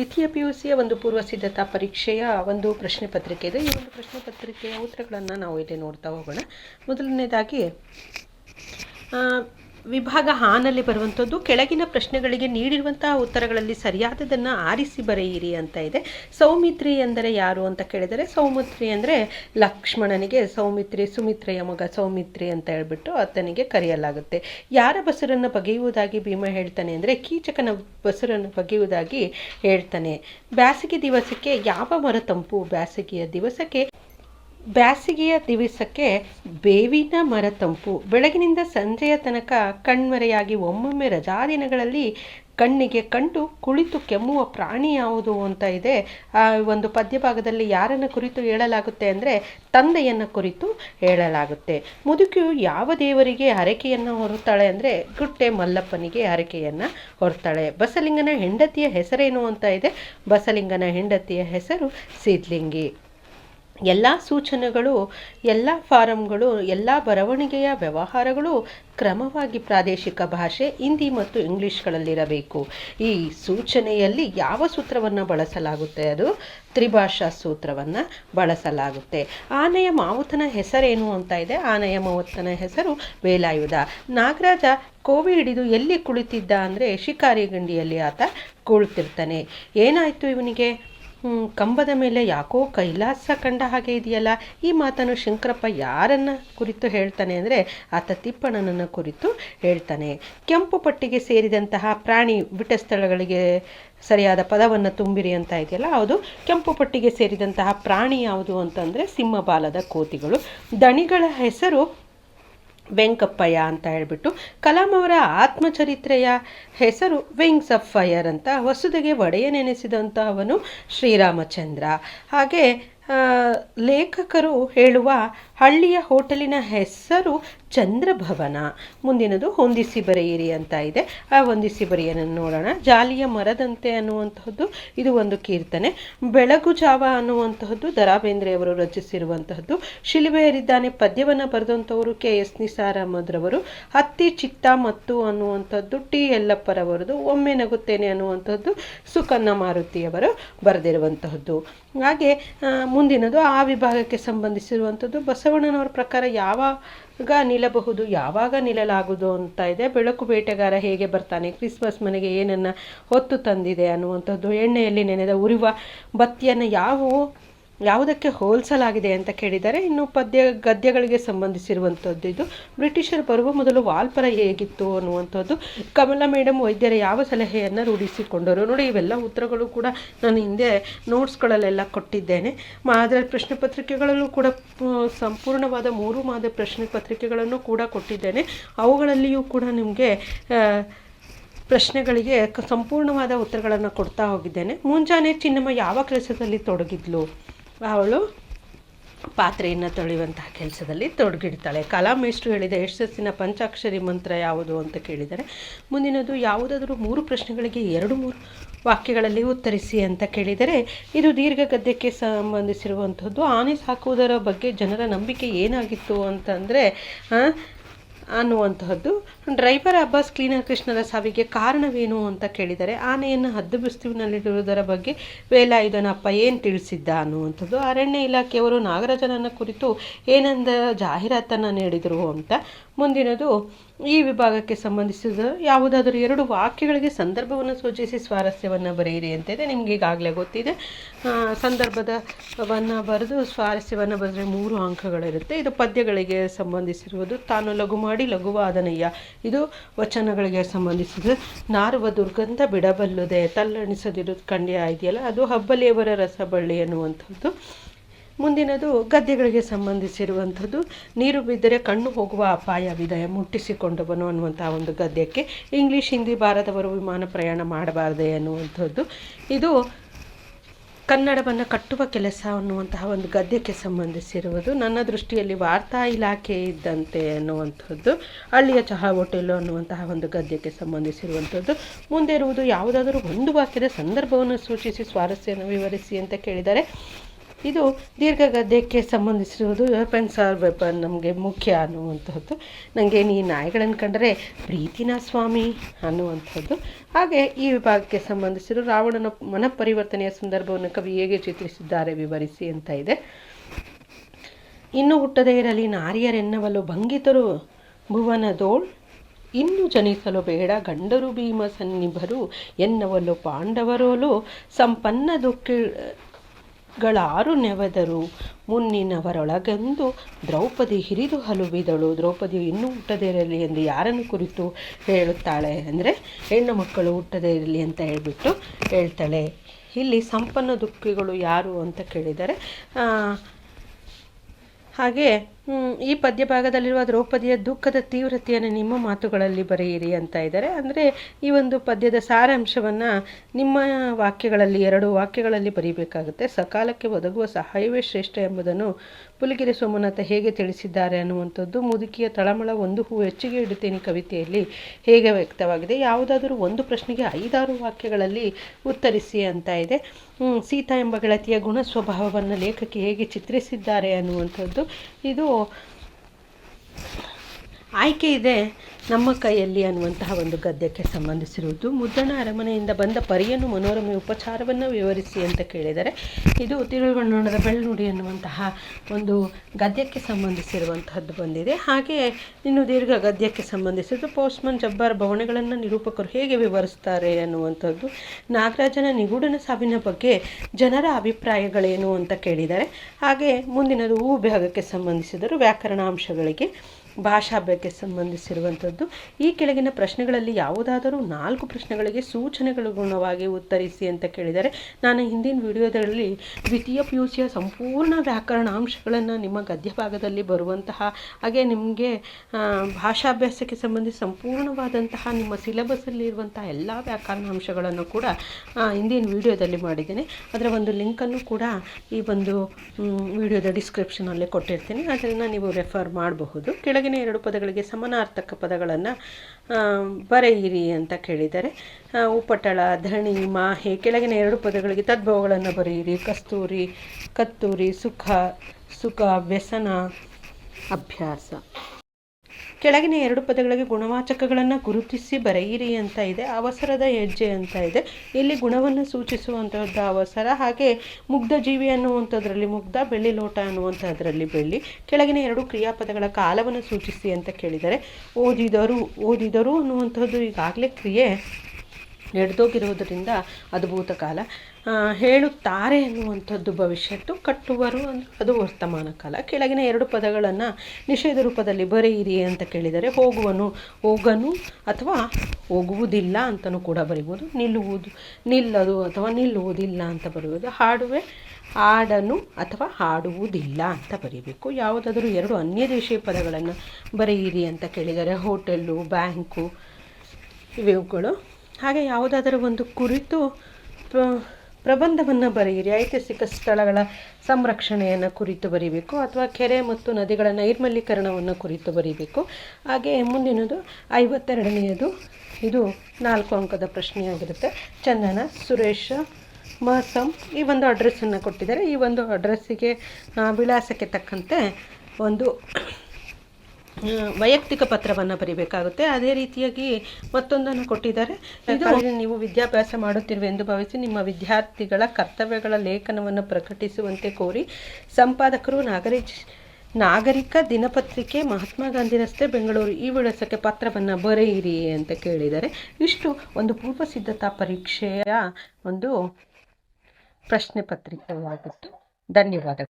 ದ್ವಿತೀಯ P U ಸಿಯ ಒಂದು ಪೂರ್ವ ಸಿದ್ಧತಾ ಪರೀಕ್ಷೆಯ ಒಂದು ಪ್ರಶ್ನೆ ಪತ್ರಿಕೆ ಇದೆ. ಈ ಒಂದು ಪ್ರಶ್ನೆ ಪತ್ರಿಕೆಯ ಉತ್ತರಗಳನ್ನು ನಾವು ಇಲ್ಲಿ ನೋಡ್ತಾ ಹೋಗೋಣ. ಮೊದಲನೇದಾಗಿ ವಿಭಾಗ ಹಾನಲ್ಲಿ ಬರುವಂಥದ್ದು, ಕೆಳಗಿನ ಪ್ರಶ್ನೆಗಳಿಗೆ ನೀಡಿರುವಂತಹ ಉತ್ತರಗಳಲ್ಲಿ ಸರಿಯಾದದನ್ನು ಆರಿಸಿ ಬರೆಯಿರಿ ಅಂತ ಇದೆ. ಸೌಮಿತ್ರಿ ಎಂದರೆ ಯಾರು ಅಂತ ಕೇಳಿದರೆ, ಸೌಮಿತ್ರಿ ಅಂದರೆ ಲಕ್ಷ್ಮಣನಿಗೆ, ಸೌಮಿತ್ರಿ ಸುಮಿತ್ರೆಯ ಮಗ ಸೌಮಿತ್ರಿ ಅಂತ ಹೇಳ್ಬಿಟ್ಟು ಆತನಿಗೆ ಕರೆಯಲಾಗುತ್ತೆ. ಯಾರ ಬಸರನ್ನು ಬಗೆಯುವುದಾಗಿ ಭೀಮ ಹೇಳ್ತಾನೆ ಅಂದರೆ, ಕೀಚಕನ ಬಸರನ್ನು ಬಗೆಯುವುದಾಗಿ ಹೇಳ್ತಾನೆ. ಬ್ಯಾಸಗಿ ದಿವಸಕ್ಕೆ ಯಾವ ಮರ ತಂಪು? ಬ್ಯಾಸಗಿಯ ದಿವಸಕ್ಕೆ ಬ್ಯಾಸಿಗೆಯ ದಿವಸಕ್ಕೆ ಬೇವಿನ ಮರ ತಂಪು. ಬೆಳಗಿನಿಂದ ಸಂಜೆಯ ತನಕ ಕಣ್ಮರೆಯಾಗಿ ಒಮ್ಮೊಮ್ಮೆ ರಜಾದಿನಗಳಲ್ಲಿ ಕಣ್ಣಿಗೆ ಕಂಡು ಕುಳಿತು ಕೆಮ್ಮುವ ಪ್ರಾಣಿ ಯಾವುದು ಅಂತ ಇದೆ. ಆ, ಒಂದು ಪದ್ಯಭಾಗದಲ್ಲಿ ಯಾರನ್ನು ಕುರಿತು ಹೇಳಲಾಗುತ್ತೆ ಅಂದರೆ ತಂದೆಯನ್ನು ಕುರಿತು ಹೇಳಲಾಗುತ್ತೆ. ಮುದುಕಿಯು ಯಾವ ದೇವರಿಗೆ ಹರಕೆಯನ್ನು ಹೊರುತ್ತಾಳೆ ಅಂದರೆ ಗುಟ್ಟೆ ಮಲ್ಲಪ್ಪನಿಗೆ ಹರಕೆಯನ್ನು ಹೊರ್ತಾಳೆ ಬಸಲಿಂಗನ ಹೆಂಡತಿಯ ಹೆಸರೇನು ಅಂತ ಇದೆ. ಬಸಲಿಂಗನ ಹೆಂಡತಿಯ ಹೆಸರು ಸೀದ್ಲಿಂಗಿ. ಎಲ್ಲ ಸೂಚನೆಗಳು, ಎಲ್ಲ ಫಾರಂಗಳು, ಎಲ್ಲ ಬರವಣಿಗೆಯ ವ್ಯವಹಾರಗಳು ಕ್ರಮವಾಗಿ ಪ್ರಾದೇಶಿಕ ಭಾಷೆ, ಹಿಂದಿ ಮತ್ತು ಇಂಗ್ಲೀಷ್ಗಳಲ್ಲಿರಬೇಕು. ಈ ಸೂಚನೆಯಲ್ಲಿ ಯಾವ ಸೂತ್ರವನ್ನು ಬಳಸಲಾಗುತ್ತೆ ಅದು? ತ್ರಿಭಾಷಾ ಸೂತ್ರವನ್ನು ಬಳಸಲಾಗುತ್ತೆ. ಆನೆಯ ಮಾವುತನ ಹೆಸರೇನು ಅಂತ ಇದೆ. ಆನೆಯ ಮಾವುತನ ಹೆಸರು ವೇಲಾಯುಧ. ನಾಗರಾಜ ಕೋವಿ ಹಿಡಿದು ಎಲ್ಲಿ ಕುಳಿತಿದ್ದ ಅಂದರೆ ಶಿಕಾರಿ ಗಂಡಿಯಲ್ಲಿ ಆತ ಕುಳಿತಿರ್ತಾನೆ. ಏನಾಯಿತು ಇವನಿಗೆ? ಕಂಬದ ಮೇಲೆ ಯಾಕೋ ಕೈಲಾಸ ಕಂಡ ಹಾಗೆ ಇದೆಯಲ್ಲ? ಈ ಮಾತನ್ನು ಶಂಕರಪ್ಪ ಯಾರನ್ನ ಕುರಿತು ಹೇಳ್ತಾನೆ ಅಂದರೆ ಆತ ತಿಪ್ಪಣ್ಣನನ್ನು ಕುರಿತು ಹೇಳ್ತಾನೆ. ಕೆಂಪು ಪಟ್ಟಿಗೆ ಸೇರಿದಂತಹ ಪ್ರಾಣಿ ಬಿಟ್ಟ ಸ್ಥಳಗಳಿಗೆ ಸರಿಯಾದ ಪದವನ್ನು ತುಂಬಿರಿ ಅಂತ ಇದೆಯಲ್ಲ, ಹೌದು. ಕೆಂಪು ಪಟ್ಟಿಗೆ ಸೇರಿದಂತಹ ಪ್ರಾಣಿ ಯಾವುದು ಅಂತಂದರೆ ಸಿಂಹಬಾಲದ ಕೋತಿಗಳು. ದಣಿಗಳ ಹೆಸರು ವೆಂಕಪ್ಪಯ್ಯ ಅಂತ ಹೇಳಿಬಿಟ್ಟು ಕಲಾಂ ಅವರ ಆತ್ಮಚರಿತ್ರೆಯ ಹೆಸರು ವಿಂಗ್ಸ್ ಆಫ್ ಫೈಯರ್ ಅಂತ ಹೊಸದಿಗೆ ಒಡೆಯ ನೆನೆಸಿದಂತಹವನು ಶ್ರೀರಾಮಚಂದ್ರ. ಹಾಗೆ ಲೇಖಕರು ಹೇಳುವ ಹಳ್ಳಿಯ ಹೋಟೆಲಿನ ಹೆಸರು ಚಂದ್ರಭವನ. ಮುಂದಿನದು ಹೊಂದಿಸಿ ಬರೆಯಿರಿ ಅಂತ ಇದೆ. ಆ ಹೊಂದಿಸಿ ಬರೆಯನ್ನು ನೋಡೋಣ. ಜಾಲಿಯ ಮರದಂತೆ ಅನ್ನುವಂತಹದ್ದು, ಇದು ಒಂದು ಕೀರ್ತನೆ. ಬೆಳಗು ಜಾವ ಅನ್ನುವಂತಹದ್ದು ದರಾ ಬೇಂದ್ರೆಯವರು ರಚಿಸಿರುವಂತಹದ್ದು. ಶಿಲುಬೆಯರಿದ್ದಾನೆ ಪದ್ಯವನ್ನು ಬರೆದಂಥವರು ಕೆ. ಎಸ್. ನಿಸಾರ್ ಅಹಮದ್ರವರು ಹತ್ತಿ ಚಿತ್ತ ಮತ್ತು ಅನ್ನುವಂಥದ್ದು ಟಿ. ಯಲ್ಲಪ್ಪರವರದು. ಒಮ್ಮೆ ನಗುತ್ತೇನೆ ಅನ್ನುವಂಥದ್ದು ಸುಕನ್ನ ಮಾರುತಿಯವರು ಬರೆದಿರುವಂತಹದ್ದು. ಹಾಗೆ ಮುಂದಿನದು ಆ ವಿಭಾಗಕ್ಕೆ ಸಂಬಂಧಿಸಿರುವಂಥದ್ದು ಬಸವಣ್ಣನವರ ಪ್ರಕಾರ ಯಾವಾಗ ನಿಲ್ಲಬಹುದು, ಯಾವಾಗ ನಿಲ್ಲಲಾಗುವುದು ಅಂತ ಇದೆ. ಬೆಳಕು ಬೇಟೆಗಾರ ಹೇಗೆ ಬರ್ತಾನೆ? ಕ್ರಿಸ್ಮಸ್ ಮನೆಗೆ ಏನನ್ನು ಹೊತ್ತು ತಂದಿದೆ ಅನ್ನುವಂಥದ್ದು ಎಣ್ಣೆಯಲ್ಲಿ ನೆನೆದ ಉರಿವ ಬತ್ತಿಯನ್ನು ಯಾವುವು ಯಾವುದಕ್ಕೆ ಹೋಲಿಸಲಾಗಿದೆ ಅಂತ ಕೇಳಿದರೆ ಇನ್ನು ಪದ್ಯ ಗದ್ಯಗಳಿಗೆ ಸಂಬಂಧಿಸಿರುವಂಥದ್ದು ಇದು. ಬ್ರಿಟಿಷರು ಬರುವ ಮೊದಲು ವಾಲ್ಪರ ಹೇಗಿತ್ತು ಅನ್ನುವಂಥದ್ದು. ಕಮಲಾ ಮೇಡಮ್ ವೈದ್ಯರ ಯಾವ ಸಲಹೆಯನ್ನು ರೂಢಿಸಿಕೊಂಡರು? ನೋಡಿ, ಇವೆಲ್ಲ ಉತ್ತರಗಳು ಕೂಡ ನಾನು ಹಿಂದೆ ನೋಟ್ಸ್ಗಳಲ್ಲೆಲ್ಲ ಕೊಟ್ಟಿದ್ದೇನೆ. ಆದರೆ ಪ್ರಶ್ನೆ ಪತ್ರಿಕೆಗಳಲ್ಲೂ ಕೂಡ ಸಂಪೂರ್ಣವಾದ ಮೂರು ಮಾದ ಪ್ರಶ್ನೆ ಪತ್ರಿಕೆಗಳನ್ನು ಕೂಡ ಕೊಟ್ಟಿದ್ದೇನೆ. ಅವುಗಳಲ್ಲಿಯೂ ಕೂಡ ನಿಮಗೆ ಪ್ರಶ್ನೆಗಳಿಗೆ ಸಂಪೂರ್ಣವಾದ ಉತ್ತರಗಳನ್ನು ಕೊಡ್ತಾ ಹೋಗಿದ್ದೇನೆ. ಮುಂಜಾನೆ ಚಿನ್ನಮ್ಮ ಯಾವ ಕೆಲಸದಲ್ಲಿ ತೊಡಗಿದ್ಲು? ಅವಳು ಪಾತ್ರೆಯನ್ನು ತೊಳೆಯುವಂತಹ ಕೆಲಸದಲ್ಲಿ ತೊಡಗಿಡ್ತಾಳೆ ಕಲಾಮೇಷ್ಟ್ರು ಹೇಳಿದ ಯಶಸ್ಸಿನ ಪಂಚಾಕ್ಷರಿ ಮಂತ್ರ ಯಾವುದು ಅಂತ ಕೇಳಿದರೆ, ಮುಂದಿನದು ಯಾವುದಾದರೂ ಮೂರು ಪ್ರಶ್ನೆಗಳಿಗೆ ಎರಡು ಮೂರು ವಾಕ್ಯಗಳಲ್ಲಿ ಉತ್ತರಿಸಿ ಅಂತ ಕೇಳಿದರೆ, ಇದು ದೀರ್ಘ ಗದ್ಯಕ್ಕೆ ಸಂಬಂಧಿಸಿರುವಂಥದ್ದು. ಆನೆ ಸಾಕುವುದರ ಬಗ್ಗೆ ಜನರ ನಂಬಿಕೆ ಏನಾಗಿತ್ತು ಅಂತಂದರೆ ಅನ್ನುವಂತಹದ್ದು. ಡ್ರೈವರ್ ಅಬ್ಬಾಸ್ ಕ್ಲೀನರ್ ಕೃಷ್ಣರ ಸಾವಿಗೆ ಕಾರಣವೇನು ಅಂತ ಕೇಳಿದರೆ, ಆನೆಯನ್ನು ಹದ್ದು ಬಿಸ್ತುವಿನಲ್ಲಿರುವುದರ ಬಗ್ಗೆ ವೇಲಾಯುಧನಪ್ಪ ಏನು ತಿಳಿಸಿದ್ದ ಅನ್ನುವಂಥದ್ದು. ಅರಣ್ಯ ಇಲಾಖೆಯವರು ನಾಗರಾಜನನ್ನು ಕುರಿತು ಏನೆಂದ ಜಾಹೀರಾತನ್ನು ನೀಡಿದರು ಅಂತ. ಮುಂದಿನದು ಈ ವಿಭಾಗಕ್ಕೆ ಸಂಬಂಧಿಸಿದ ಯಾವುದಾದರೂ ಎರಡು ವಾಕ್ಯಗಳಿಗೆ ಸಂದರ್ಭವನ್ನು ಸೂಚಿಸಿ ಸ್ವಾರಸ್ಯವನ್ನು ಬರೆಯಿರಿ ಅಂತ ಇದೆ ನಿಮ್ಗೆ ಈಗಾಗಲೇ ಗೊತ್ತಿದೆ. ಸಂದರ್ಭದ ಸಂದರ್ಭದವನ್ನು ಬರೆದು ಸ್ವಾರಸ್ಯವನ್ನು ಬರೆದ್ರೆ ಮೂರು ಅಂಕಗಳಿರುತ್ತೆ. ಇದು ಪದ್ಯಗಳಿಗೆ ಸಂಬಂಧಿಸಿರುವುದು. ತಾನು ಲಘು ಮಾಡಿ ಲಘುವಾದನಯ್ಯ. ಇದು ವಚನಗಳಿಗೆ ಸಂಬಂಧಿಸಿದ. ನಾರುವ ದುರ್ಗಂಧ ಬಿಡಬಲ್ಲದೆ, ತಲ್ಲಣಿಸದಿರು ಕಂಡ್ಯ ಇದೆಯಲ್ಲ ಅದು ಹಬ್ಬಲಿಯವರ ರಸಬಳ್ಳಿ ಅನ್ನುವಂಥದ್ದು ಮುಂದಿನದು ಗದ್ಯಗಳಿಗೆ ಸಂಬಂಧಿಸಿರುವಂಥದ್ದು. ನೀರು ಬಿದ್ದರೆ ಕಣ್ಣು ಹೋಗುವ ಅಪಾಯವಿದೆ ಮುಟ್ಟಿಸಿಕೊಂಡವನು ಅನ್ನುವಂಥ ಒಂದು ಗದ್ಯಕ್ಕೆ ಇಂಗ್ಲೀಷ್, ಹಿಂದಿ, ಭಾರತವರು ವಿಮಾನ ಪ್ರಯಾಣ ಮಾಡಬಾರದೆ ಅನ್ನುವಂಥದ್ದು. ಇದು ಕನ್ನಡವನ್ನು ಕಟ್ಟುವ ಕೆಲಸ ಅನ್ನುವಂತಹ ಒಂದು ಗದ್ಯಕ್ಕೆ ಸಂಬಂಧಿಸಿರುವುದು. ನನ್ನ ದೃಷ್ಟಿಯಲ್ಲಿ ವಾರ್ತಾ ಇಲಾಖೆ ಇದ್ದಂತೆ ಅನ್ನುವಂಥದ್ದು. ಹಳ್ಳಿಯ ಚಹಾ ಹೋಟೆಲು ಅನ್ನುವಂತಹ ಒಂದು ಗದ್ಯಕ್ಕೆ ಸಂಬಂಧಿಸಿರುವಂಥದ್ದು. ಮುಂದೆ ಇರುವುದು ಯಾವುದಾದರೂ ಒಂದು ವಾಕ್ಯದ ಸಂದರ್ಭವನ್ನು ಸೂಚಿಸಿ ಸ್ವಾರಸ್ಯವನ್ನು ವಿವರಿಸಿ ಅಂತ ಕೇಳಿದರೆ ಇದು ದೀರ್ಘ ಗದ್ಯಕ್ಕೆ ಸಂಬಂಧಿಸಿರುವುದು ಯುರೋಪಿಯನ್ ಆರ್ ವೆಪನ್ ನಮಗೆ ಮುಖ್ಯ ಅನ್ನುವಂಥದ್ದು ನನಗೆ ನೀ ನಾಯಿಗಳನ್ನು ಕಂಡರೆ ಪ್ರೀತಿನ ಸ್ವಾಮಿ ಅನ್ನುವಂಥದ್ದು ಹಾಗೆ ಈ ವಿಭಾಗಕ್ಕೆ ಸಂಬಂಧಿಸಿರೋ ರಾವಣನ ಮನಃಪರಿವರ್ತನೆಯ ಸಂದರ್ಭವನ್ನು ಕವಿ ಹೇಗೆ ಚಿತ್ರಿಸಿದ್ದಾರೆ ವಿವರಿಸಿ ಅಂತ ಇದೆ. ಇನ್ನು ಹುಟ್ಟದೇ ಇರಲಿ ನಾರಿಯರೆನ್ನವಲು ಭಂಗಿತರು ಭುವನದೋಳ್ ಇನ್ನು ಜನಿಸಲು ಬೇಡ ಗಂಡರು ಭೀಮ ಸನ್ನಿಭರು ಎನ್ನವಲು ಪಾಂಡವರೋಲು ಸಂಪನ್ನ ದುಃಖಗಳಾರು ನೆವೆದರು. ಮುನ್ನಿನವರೊಳಗೆಂದು ದ್ರೌಪದಿ ಹಿರಿದು ಹಲುವಿದಳು ದ್ರೌಪದಿ ಇನ್ನೂ ಹುಟ್ಟದೇ ಇರಲಿ ಎಂದು ಯಾರನ್ನು ಕುರಿತು ಹೇಳುತ್ತಾಳೆ ಅಂದರೆ, ಹೆಣ್ಣು ಮಕ್ಕಳು ಹುಟ್ಟದೇ ಇರಲಿ ಅಂತ ಹೇಳಿಬಿಟ್ಟು ಹೇಳ್ತಾಳೆ. ಇಲ್ಲಿ ಸಂಪನ್ನ ದುಃಖಿಗಳು ಯಾರು ಅಂತ ಕೇಳಿದರೆ ಹಾಗೆ ಈ ಪದ್ಯಭಾಗದಲ್ಲಿರುವ ದ್ರೌಪದಿಯ ದುಃಖದ ತೀವ್ರತೆಯನ್ನು ನಿಮ್ಮ ಮಾತುಗಳಲ್ಲಿ ಬರೆಯಿರಿ ಅಂತ ಇದ್ದಾರೆ. ಅಂದರೆ ಈ ಒಂದು ಪದ್ಯದ ಸಾರಾಂಶವನ್ನು ನಿಮ್ಮ ವಾಕ್ಯಗಳಲ್ಲಿ, ಎರಡು ವಾಕ್ಯಗಳಲ್ಲಿ ಬರೀಬೇಕಾಗುತ್ತೆ. ಸಕಾಲಕ್ಕೆ ಒದಗುವ ಸಹಾಯವೇ ಶ್ರೇಷ್ಠ ಎಂಬುದನ್ನು ಪುಲಿಗಿರಿ ಸೋಮನಾಥ ಹೇಗೆ ತಿಳಿಸಿದ್ದಾರೆ ಅನ್ನುವಂಥದ್ದು ಮುದುಕಿಯ ತಳಮಳ ಒಂದು ಹೂ ಹೆಚ್ಚಿಗೆ ಇಡುತ್ತೇನೆ ಕವಿತೆಯಲ್ಲಿ. ಹೇಗೆ ವ್ಯಕ್ತವಾಗಿದೆ? ಯಾವುದಾದರೂ ಒಂದು ಪ್ರಶ್ನೆಗೆ ಐದಾರು ವಾಕ್ಯಗಳಲ್ಲಿ ಉತ್ತರಿಸಿ ಅಂತ ಇದೆ. ಸೀತಾ ಎಂಬ ಗೆಳತಿಯ ಗುಣ ಸ್ವಭಾವವನ್ನು ಲೇಖಕಿ ಹೇಗೆ ಚಿತ್ರಿಸಿದ್ದಾರೆ ಅನ್ನುವಂಥದ್ದು. ಇದು ಆಯ್ಕೆ ಇದೆ ನಮ್ಮ ಕೈಯಲ್ಲಿ ಅನ್ನುವಂತಹ ಒಂದು ಗದ್ಯಕ್ಕೆ ಸಂಬಂಧಿಸಿರುವುದು. ಮುದ್ದಣ ಅರಮನೆಯಿಂದ ಬಂದ ಪರಿಯನ್ನು ಮನೋರಮೆ ಉಪಚಾರವನ್ನು ವಿವರಿಸಿ ಅಂತ ಕೇಳಿದರೆ, ಇದು ತಿರುಳುಗಣ್ಣದ ಬೆಳ್ಳುಡಿ ಅನ್ನುವಂತಹ ಒಂದು ಗದ್ಯಕ್ಕೆ ಸಂಬಂಧಿಸಿರುವಂತಹದ್ದು ಬಂದಿದೆ. ಹಾಗೆ ಇನ್ನು ದೀರ್ಘ ಗದ್ಯಕ್ಕೆ ಸಂಬಂಧಿಸಿದ್ದು, ಪೋಸ್ಟ್ಮನ್ ಜಬ್ಬಾರ್ ಭವನಗಳನ್ನು ನಿರೂಪಕರು ಹೇಗೆ ವಿವರಿಸ್ತಾರೆ ಅನ್ನುವಂಥದ್ದು, ನಾಗರಾಜನ ನಿಗೂಢನ ಸಾವಿನ ಬಗ್ಗೆ ಜನರ ಅಭಿಪ್ರಾಯಗಳೇನು ಅಂತ ಕೇಳಿದ್ದಾರೆ ಹಾಗೆ ಮುಂದಿನದು ಹೂ ಭಾಗಕ್ಕೆ ಸಂಬಂಧಿಸಿದರು ವ್ಯಾಕರಣಾಂಶಗಳಿಗೆ ಬಗ್ಗೆ ಸಂಬಂಧಿಸಿರುವಂಥದ್ದು. ಈ ಕೆಳಗಿನ ಪ್ರಶ್ನೆಗಳಲ್ಲಿ ಯಾವುದಾದರೂ ನಾಲ್ಕು ಪ್ರಶ್ನೆಗಳಿಗೆ ಸೂಚನೆಗಳು ಗುಣವಾಗಿ ಉತ್ತರಿಸಿ ಅಂತ ಕೇಳಿದರೆ, ನಾನು ಹಿಂದಿನ ವಿಡಿಯೋದಲ್ಲಿ ದ್ವಿತೀಯ ಪಿ ಯು ಸಿಯ ಸಂಪೂರ್ಣ ವ್ಯಾಕರಣಾಂಶಗಳನ್ನು ನಿಮ್ಮ ಗದ್ಯಭಾಗದಲ್ಲಿ ಬರುವಂತಹ, ಹಾಗೆ ನಿಮಗೆ ಭಾಷಾಭ್ಯಾಸಕ್ಕೆ ಸಂಬಂಧಿಸಿ ಸಂಪೂರ್ಣವಾದಂತಹ, ನಿಮ್ಮ ಸಿಲೆಬಸ್ಸಲ್ಲಿ ಇರುವಂತಹ ಎಲ್ಲ ವ್ಯಾಕರಣಾಂಶಗಳನ್ನು ಕೂಡ ಹಿಂದಿನ ವಿಡಿಯೋದಲ್ಲಿ ಮಾಡಿದ್ದೇನೆ. ಅದರ ಒಂದು ಲಿಂಕನ್ನು ಕೂಡ ಈ ಒಂದು ವಿಡಿಯೋದ ಡಿಸ್ಕ್ರಿಪ್ಷನಲ್ಲಿ ಕೊಟ್ಟಿರ್ತೀನಿ. ಅದನ್ನು ನೀವು ರೆಫರ್ ಮಾಡಬಹುದು. ಕೆಳಗೆ ಕೆಳಗಿನ ಎರಡು ಪದಗಳಿಗೆ ಸಮಾನಾರ್ಥಕ ಪದಗಳನ್ನು ಬರೆಯಿರಿ ಅಂತ ಕೇಳಿದ್ದಾರೆ ಉಪಟಳ, ಧಣಿ, ಮಾಹೆ ಕೆಳಗಿನ ಎರಡು ಪದಗಳಿಗೆ ತದ್ಭವಗಳನ್ನು ಬರೆಯಿರಿ. ಕಸ್ತೂರಿ, ಕತ್ತೂರಿ, ಸುಖ ಸುಖ, ವ್ಯಸನ, ಅಭ್ಯಾಸ. ಕೆಳಗಿನ ಎರಡು ಪದಗಳಿಗೆ ಗುಣವಾಚಕಗಳನ್ನು ಗುರುತಿಸಿ ಬರೆಯಿರಿ ಅಂತ ಇದೆ. ಅವಸರದ ಹೆಜ್ಜೆ ಅಂತ ಇದೆ. ಇಲ್ಲಿ ಗುಣವನ್ನು ಸೂಚಿಸುವಂಥದ್ದು ಅವಸರ. ಹಾಗೆ ಮುಗ್ಧ ಜೀವಿ ಅನ್ನುವಂಥದ್ರಲ್ಲಿ ಮುಗ್ಧ, ಬೆಳ್ಳಿ ಲೋಟ ಅನ್ನುವಂಥದ್ರಲ್ಲಿ ಬೆಳ್ಳಿ. ಕೆಳಗಿನ ಎರಡು ಕ್ರಿಯಾಪದಗಳ ಕಾಲವನ್ನು ಸೂಚಿಸಿ ಅಂತ ಕೇಳಿದರೆ, ಓದಿದರು ಓದಿದರು ಅನ್ನುವಂಥದ್ದು ಈಗಾಗಲೇ ಕ್ರಿಯೆ ನಡೆದೋಗಿರುವುದರಿಂದ ಅದ್ಭುತ ಭೂತಕಾಲ ಹೇಳುತ್ತಾರೆ ಎನ್ನುವಂಥದ್ದು ಭವಿಷ್ಯತ್ತು ಕಟ್ಟುವರು ಅಂದರೆ ಅದು ವರ್ತಮಾನ ಕಾಲ. ಕೆಳಗಿನ ಎರಡು ಪದಗಳನ್ನು ನಿಷೇಧ ರೂಪದಲ್ಲಿ ಬರೆಯಿರಿ ಅಂತ ಕೇಳಿದರೆ ಹೋಗುವನು ಹೋಗನು ಅಥವಾ ಹೋಗುವುದಿಲ್ಲ ಅಂತಲೂ ಕೂಡ ಬರಿಬೋದು. ನಿಲ್ಲುವುದು, ನಿಲ್ಲದು ಅಥವಾ ನಿಲ್ಲುವುದಿಲ್ಲ ಅಂತ ಬರೆಯುವುದು. ಹಾಡುವೆ, ಹಾಡನು ಅಥವಾ ಹಾಡುವುದಿಲ್ಲ ಅಂತ ಬರೀಬೇಕು. ಯಾವುದಾದರೂ ಎರಡು ಅನ್ಯ ದೇಶೀಯ ಪದಗಳನ್ನು ಬರೆಯಿರಿ ಅಂತ ಕೇಳಿದರೆ ಹೋಟೆಲ್ಲು, ಬ್ಯಾಂಕು ಇವುಗಳು ಹಾಗೆ ಯಾವುದಾದರೂ ಒಂದು ಕುರಿತು ಪ್ರಬಂಧವನ್ನು ಬರೆಯಿರಿ. ಐತಿಹಾಸಿಕ ಸ್ಥಳಗಳ ಸಂರಕ್ಷಣೆಯನ್ನು ಕುರಿತು ಬರೀಬೇಕು ಅಥವಾ ಕೆರೆ ಮತ್ತು ನದಿಗಳ ನೈರ್ಮಲೀಕರಣವನ್ನು ಕುರಿತು ಬರೀಬೇಕು. ಹಾಗೆ ಮುಂದಿನದು, ಐವತ್ತೆರಡನೆಯದು, ಇದು ನಾಲ್ಕು ಅಂಕದ ಪ್ರಶ್ನೆಯಾಗಿರುತ್ತೆ. ಚಂದನ, ಸುರೇಶ ಮಸಮ್ ಈ ಒಂದು ಅಡ್ರೆಸ್ಸನ್ನು ಕೊಟ್ಟಿದ್ದಾರೆ. ಈ ಒಂದು ಅಡ್ರೆಸ್ಸಿಗೆ ವಿಳಾಸಕ್ಕೆ ತಕ್ಕಂತೆ ಒಂದು ವೈಯಕ್ತಿಕ ಪತ್ರವನ್ನು ಬರೀಬೇಕಾಗುತ್ತೆ. ಅದೇ ರೀತಿಯಾಗಿ ಮತ್ತೊಂದನ್ನು ಕೊಟ್ಟಿದ್ದಾರೆ. ನೀವು ವಿದ್ಯಾಭ್ಯಾಸ ಮಾಡುತ್ತಿರುವೆ ಎಂದು ಭಾವಿಸಿ ನಿಮ್ಮ ವಿದ್ಯಾರ್ಥಿಗಳ ಕರ್ತವ್ಯಗಳ ಲೇಖನವನ್ನು ಪ್ರಕಟಿಸುವಂತೆ ಕೋರಿ ಸಂಪಾದಕರು ನಾಗರಿಕ ನಾಗರಿಕ ದಿನಪತ್ರಿಕೆ ಮಹಾತ್ಮ ಗಾಂಧಿ ರಸ್ತೆ ಬೆಂಗಳೂರು ಈ ವಿಳಾಸಕ್ಕೆ ಪತ್ರವನ್ನು ಬರೆಯಿರಿ ಅಂತ ಕೇಳಿದ್ದಾರೆ. ಇಷ್ಟು ಒಂದು ಪೂರ್ವ ಸಿದ್ಧತಾ ಪರೀಕ್ಷೆಯ ಒಂದು ಪ್ರಶ್ನೆ ಪತ್ರಿಕೆಯಾಗಿತ್ತು. ಧನ್ಯವಾದಗಳು.